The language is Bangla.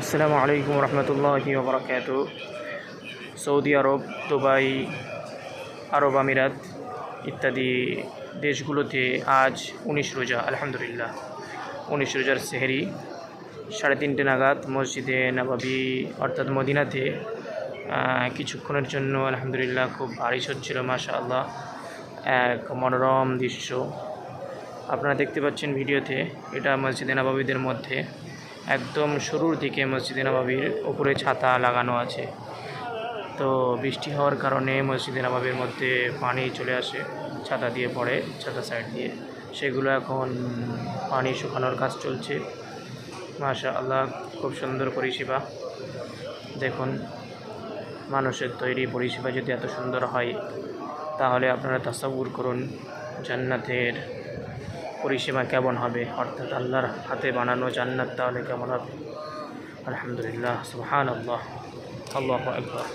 আসসালামু আলাইকুম রহমতুল্লাহি ওবরাকাত সৌদি আরব, দুবাই, আরব আমিরাত ইত্যাদি দেশগুলোতে আজ উনিশ রোজা, আলহামদুলিল্লাহ। উনিশ রোজার সেহেরি, সাড়ে তিনটে নাগাদ মসজিদে নবাবি অর্থাৎ মদিনাতে কিছুক্ষণের জন্য আলহামদুলিল্লাহ খুব বারিশ হচ্ছিল মাশা আল্লাহ এক মনোরম দৃশ্য। আপনারা দেখতে পাচ্ছেন ভিডিওতে, এটা মসজিদে নবাবিদের মধ্যে একদম শুরুর দিকে মসজিদে নবাবির উপরে ছাতা লাগানো আছে। তো বৃষ্টি হওয়ার কারণে মসজিদে নবাবির মধ্যে পানি চলে আসে, ছাতা দিয়ে পড়ে, ছাতা সাইড দিয়ে। সেগুলো এখন পানি শুকানোর কাজ চলছে। মাশা আল্লাহ খুব সুন্দর পরিষেবা। দেখুন, মানুষের তৈরি পরিষেবা যদি এত সুন্দর হয়, তাহলে আপনারা তাসাউর করুন, জান্নাতের পরিষেবা কেমন হবে? অর্থাৎ আল্লাহর হাতে বানানো জান্নাত তাহলে কেমন হবে? আলহামদুলিল্লাহ সুহান আল্লাহ আল্লাহ একবার